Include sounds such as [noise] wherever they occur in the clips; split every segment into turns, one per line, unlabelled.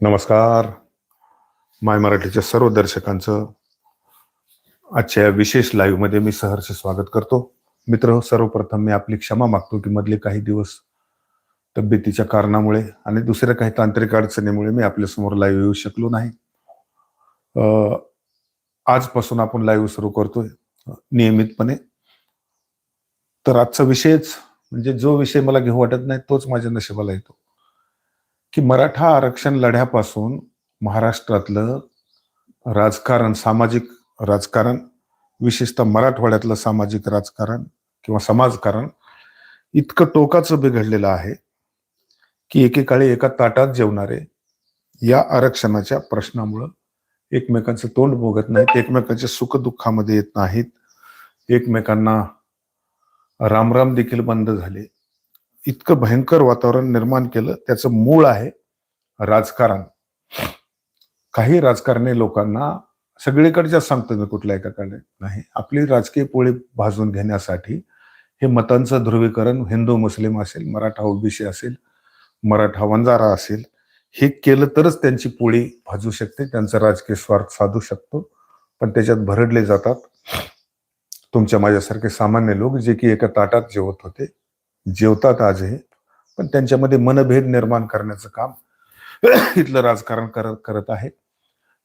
नमस्कार. माय मराठीच्या सर्व दर्शकांचं आजच्या या विशेष लाईव्हमध्ये मी सहर्ष स्वागत करतो. मित्र सर्वप्रथम मी आपली क्षमा मागतो की मधले काही दिवस तब्येतीच्या कारणामुळे आणि दुसऱ्या काही तांत्रिक अडचणीमुळे मी आपल्यासमोर लाईव्ह येऊ शकलो नाही. आजपासून आपण लाईव्ह सुरू करतोय नियमितपणे. तर आजचा विषयच म्हणजे जो विषय मला घेऊ वाटत नाही तोच माझ्या नशिबाला येतो. की मराठा आरक्षण लढ्यापासून महाराष्ट्रातलं राजकारण सामाजिक राजकारण विशेषतः मराठवाड्यातलं सामाजिक राजकारण किंवा समाजकारण इतकं टोकाचं बिघडलेलं आहे की एकेकाळी एका ताटात जेवणारे या आरक्षणाच्या प्रश्नामुळं एकमेकांचं तोंड बघत नाहीत एकमेकांच्या सुखदुःखामध्ये येत नाहीत एकमेकांना रामराम देखील बंद झाले. इतकं भयंकर वातावरण निर्माण केलं. त्याचं मूळ आहे राजकारण. काही राजकारणी लोकांना सगळीकडच्या सांगतो मी कुठल्या एकाकडे नाही आपली राजकीय पोळी भाजून घेण्यासाठी हे मतांचं ध्रुवीकरण हिंदू मुस्लिम असेल मराठा ओबीसी असेल मराठा वंजारा असेल हे केलं तरच त्यांची पोळी भाजू शकते त्यांचा राजकीय स्वार्थ साधू शकतो. पण त्याच्यात भरडले जातात. तुमच्या माझ्यासारखे सामान्य लोक जे की एका ताटात जेवत होते जेवतात आजही पण त्यांच्यामध्ये मनभेद निर्माण करण्याचं काम इथलं राजकारण करत करत आहे.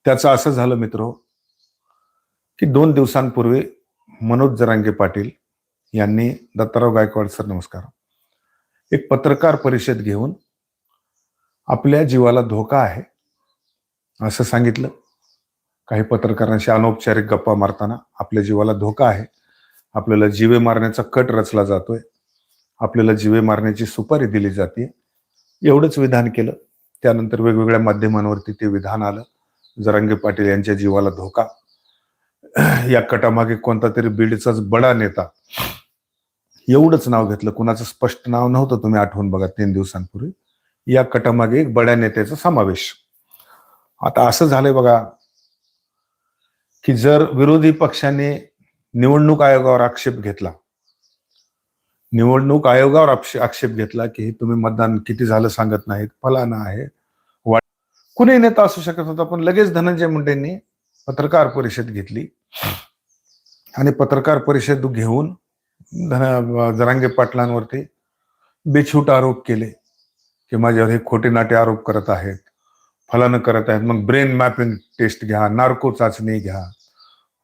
त्याचं असं झालं मित्र की दोन दिवसांपूर्वी मनोज जरांगे पाटील यांनी दत्ताराव गायकवाड सर नमस्कार एक पत्रकार परिषद घेऊन आपल्या जीवाला धोका आहे असं सांगितलं. काही पत्रकारांशी अनौपचारिक गप्पा मारताना आपल्या जीवाला धोका आहे. आपल्याला जीवे मारण्याचा कट रचला जातोय. आपल्याला जीवे मारण्याची सुपारी दिली जाते. एवढंच विधान केलं. त्यानंतर वेगवेगळ्या माध्यमांवरती ते विधान आलं. जरांगे पाटील यांच्या जीवाला धोका. या कटामागे कोणता तरी बीडचाच बडा नेता. एवढंच नाव घेतलं. कुणाचं स्पष्ट नाव नव्हतं. तुम्ही आठवून बघा तीन दिवसांपूर्वी. या कटामागे एक बड्या नेत्याचा समावेश. आता असं झालंय बघा की जर विरोधी पक्षाने निवडणूक आयोगावर आक्षेप घेतला निवडणूक आयोगावर आक्षेप घेतला की हे तुम्ही मतदान किती झालं सांगत नाहीत फलाना आहे. वा- कुणी नेता असू शकत होता पण लगेच धनंजय मुंडेंनी पत्रकार परिषद घेतली. आणि पत्रकार परिषद घेऊन धन जरांगे पाटलांवरती बेछूट आरोप केले की माझ्यावर हे खोटे नाटे आरोप करत आहेत फलानं करत आहेत. मग ब्रेन मॅपिंग टेस्ट घ्या नार्को चाचणी घ्या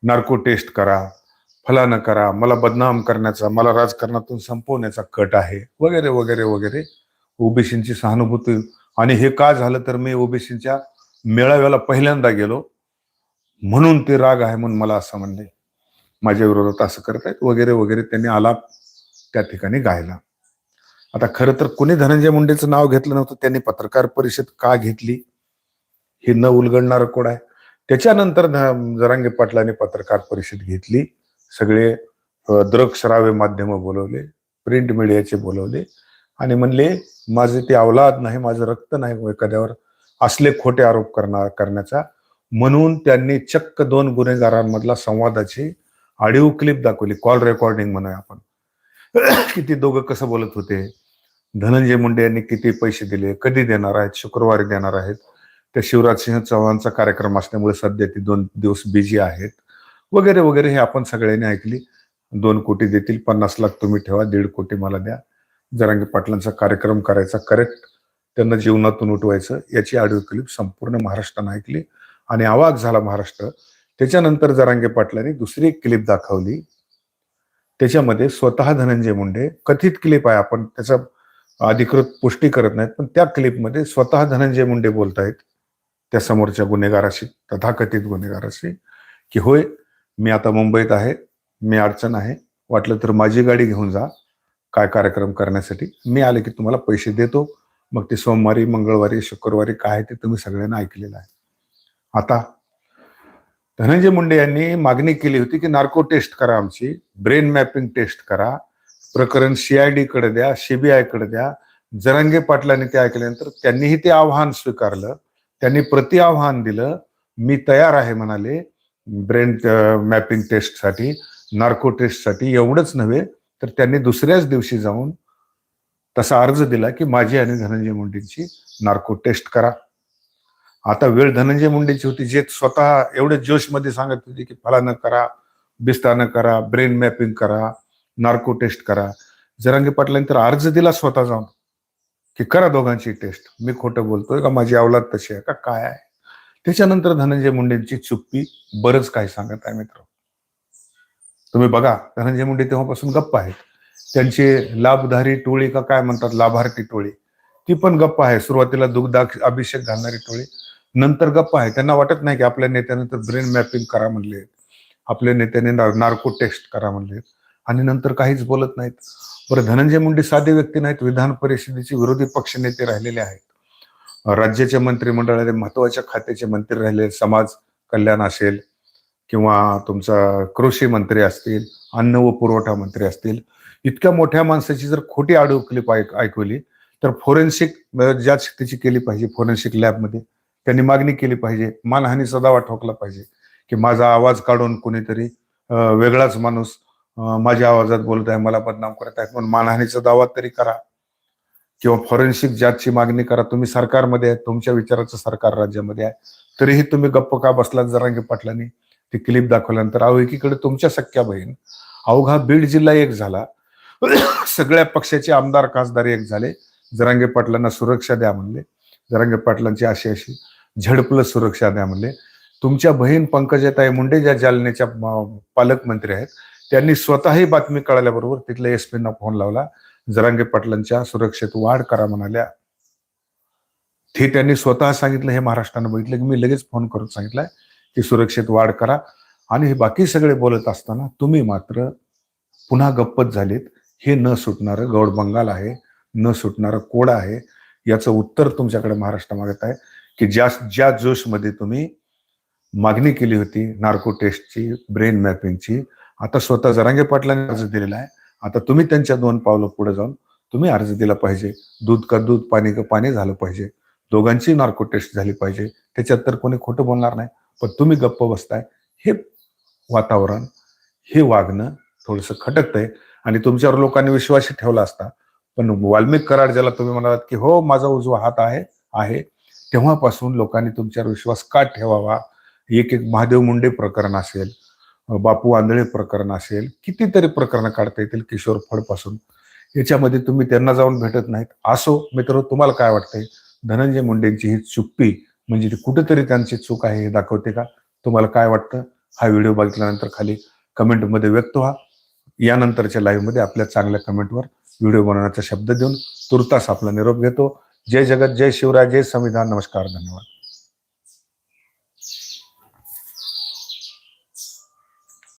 नार्को टेस्ट करा. फलानं करा मला बदनाम करण्याचा मला राजकारणातून संपवण्याचा कट आहे वगैरे वगैरे वगैरे. ओबीसींची सहानुभूती आणि हे का झालं तर मी ओबीसीच्या मेळाव्याला पहिल्यांदा गेलो. म्हणून ते राग आहे म्हणून मला असं म्हणले माझ्या विरोधात असं करतायत वगैरे वगैरे. त्यांनी आलाप त्या ठिकाणी गायला. आता खरं तर कोणी धनंजय मुंडेचं नाव घेतलं नव्हतं त्यांनी पत्रकार परिषद का घेतली? हे न उलगडणारं कोड आहे? त्याच्यानंतर जरांगे पाटलांनी पत्रकार परिषद घेतली. सगळे अ, श्राव्य माध्यम बोलवले प्रिंट मीडियाचे बोलवले आणि म्हणले माझे ते अवलाद नाही माझं रक्त नाही एखाद्यावर असले खोटे आरोप करणार करण्याचा. म्हणून त्यांनी चक्क दोन गुन्हेगारांमधला संवादाची ऑडिओ क्लिप दाखवली कॉल रेकॉर्डिंग म्हणूया आपण. किती दोघं कसं बोलत होते? धनंजय मुंडे यांनी किती पैसे दिले कधी देणार आहेत शुक्रवारी देणार आहेत? त्या शिवराज सिंह चव्हाणचा कार्यक्रम असल्यामुळे सध्या ती दोन दिवस बिझी आहेत. वगैरे वगैरे हे आपण सगळ्यांनी ऐकली. दोन कोटी देतील पन्नास लाख तुम्ही ठेवा दीड कोटी मला द्या. जरांगी पाटलांचा कार्यक्रम करायचा करेक्ट त्यांना जीवनातून उठवायचं याची ऑडिओ क्लिप संपूर्ण महाराष्ट्रानं ऐकली. आणि आवाज झाला महाराष्ट्र. त्याच्यानंतर जरांगे पाटलांनी दुसरी एक क्लिप दाखवली. त्याच्यामध्ये स्वतः धनंजय मुंडे कथित क्लिप आहे आपण त्याचा अधिकृत पुष्टी करत नाहीत पण त्या क्लिपमध्ये स्वतः धनंजय मुंडे बोलतायत. त्या समोरच्या गुन्हेगाराशी तथाकथित गुन्हेगाराशी की होय मी आता मुंबईत आहे. मी अडचण आहे. वाटलं तर माझी गाडी घेऊन जा. काय कार्यक्रम करण्यासाठी. मी आले की तुम्हाला पैसे देतो. मग ते सोमवारी मंगळवारी शुक्रवारी काय आहे ते तुम्ही सगळ्यांना ऐकलेलं आहे. आता धनंजय मुंडे यांनी मागणी केली होती की नार्को टेस्ट करा आमची. ब्रेन मॅपिंग टेस्ट करा. प्रकरण सीआयडी कडे द्या सीबीआयकडे द्या. जरंगे पाटलांनी ते ऐकल्यानंतर त्यांनीही ते आव्हान स्वीकारलं. त्यांनी प्रति आव्हान दिलं. मी तयार आहे म्हणाले. ब्रेन मॅपिंग टेस्टसाठी नार्को टेस्टसाठी एवढंच नव्हे तर त्यांनी दुसऱ्याच दिवशी जाऊन तसा अर्ज दिला की माझी आणि धनंजय मुंडेंची नार्को टेस्ट करा. आता वेळ धनंजय मुंडेची होती जे स्वतः एवढे जोशमध्ये सांगत होते की फलानं करा बिस्तानं करा ब्रेन मॅपिंग करा नार्को टेस्ट करा. जरांगी पाटलांनी तर अर्ज दिला स्वतः जाऊन की करा दोघांची टेस्ट. मी खोटं बोलतोय का? माझी अवलाद तशी आहे का? काय आहे? त्याच्यानंतर धनंजय मुंडेंची चुप्पी बरंच काही सांगत आहे मित्र. तुम्ही बघा धनंजय मुंडे तेव्हापासून गप्प आहेत. त्यांची लाभधारी टोळी का काय म्हणतात लाभार्थी टोळी. ती पण गप्प आहे. सुरुवातीला दुग्धा अभिषेक घालणारी टोळी नंतर गप्प आहे. त्यांना वाटत नाही की आपल्या नेत्याने तर ब्रेन मॅपिंग करा म्हणले. आपल्या नेत्याने नार्को टेस्ट करा म्हणले. आणि नंतर काहीच बोलत नाहीत. बरं धनंजय मुंडे साधे व्यक्ती नाहीत. विधान परिषदेचे विरोधी पक्ष नेते राहिलेले आहेत. राज्याच्या मंत्रिमंडळाने महत्त्वाच्या खात्याचे मंत्री राहिले समाज कल्याण असेल किंवा तुमचा कृषी मंत्री असतील अन्न व पुरवठा मंत्री असतील इतक्या मोठ्या माणसाची जर खोटी ऑडिओ क्लिप ऐकवली तर फोरेन्सिक ज्या त्याची केली पाहिजे फोरेन्सिक लॅबमध्ये त्यांनी मागणी केली पाहिजे मानहानीचा दावा ठोकला पाहिजे की माझा आवाज काढून कोणीतरी वेगळाच माणूस माझ्या आवाजात बोलत आहे मला बदनाम करत आहे म्हणून मानहानीचा दावा तरी करा. किंवा फॉरेन्सिक जातची मागणी करा तुम्ही सरकारमध्ये आहे तुमच्या विचाराचं सरकार राज्यामध्ये आहे. तरीही तुम्ही गप्प का बसलात जरांगी पाटलांनी? ती क्लिप दाखवल्यानंतर अहो एकीकडे तुमच्या सख्या बहीण अवघा बीड जिल्हा एक झाला. [coughs] सगळ्या पक्षाचे आमदार खासदार एक झाले. जरांगे पाटलांना सुरक्षा द्या म्हणले. जरांगे पाटलांची अशी अशी झडपलं सुरक्षा द्या म्हणले. तुमच्या बहीण पंकजाताई मुंडे ज्या जालन्याच्या पालकमंत्री आहेत त्यांनी स्वतःही बातमी कळाल्याबरोबर तिथल्या एस पीना फोन लावला. जरांगे पाटलांच्या सुरक्षेत वाढ करा म्हणाल्या. ते त्यांनी स्वतः सांगितलं हे महाराष्ट्रानं बघितलं की मी लगेच फोन करून सांगितलंय की सुरक्षेत वाढ करा. आणि हे बाकी सगळे बोलत असताना तुम्ही मात्र पुन्हा गप्पच झालीत. हे न सुटणारं गौड बंगाल आहे न सुटणारं कोड आहे. याचं उत्तर तुमच्याकडे महाराष्ट्र मागत आहे की ज्या ज्या जोशमध्ये तुम्ही मागणी केली होती नार्को टेस्टची ब्रेन मॅपिंगची आता स्वतः जरांगे पाटलांनी अर्ज दिलेला आहे. आता तुम्ही त्यांच्या दोन पावलं पुढे जाऊन तुम्ही अर्ज दिला पाहिजे. दूध का दूध पाणी का पाणी झालं पाहिजे. दोघांची नार्को टेस्ट झाली पाहिजे. त्याच्यात तर कोणी खोटं बोलणार नाही. पण तुम्ही गप्प बसताय. हे वातावरण हे वागणं थोडंसं आहे आणि तुमच्यावर लोकांनी विश्वास ठेवला असता. पण वाल्मिक कराड ज्याला तुम्ही म्हणालात की हो माझा उजवा हात आहे आहे. तेव्हापासून लोकांनी तुमच्यावर विश्वास का ठेवावा? एक एक महादेव मुंडे प्रकरण असेल. बापू आंधळे प्रकरण असेल कितीतरी प्रकरणं काढता येतील किशोर फडपासून. याच्यामध्ये तुम्ही त्यांना जाऊन भेटत नाहीत. असो मित्र तुम्हाला काय वाटतंय? धनंजय मुंडेंची ही चुप्पी म्हणजे ती कुठेतरी त्यांची चूक आहे हे दाखवते का? तुम्हाला काय वाटतं? हा व्हिडिओ बघितल्यानंतर खाली कमेंटमध्ये व्यक्त व्हा. यानंतरच्या लाईव्हमध्ये आपल्या चांगल्या कमेंटवर व्हिडिओ बनवण्याचा शब्द देऊन तुर्तास आपला निरोप घेतो. जय जगत जय शिवराय जय संविधान. नमस्कार धन्यवाद.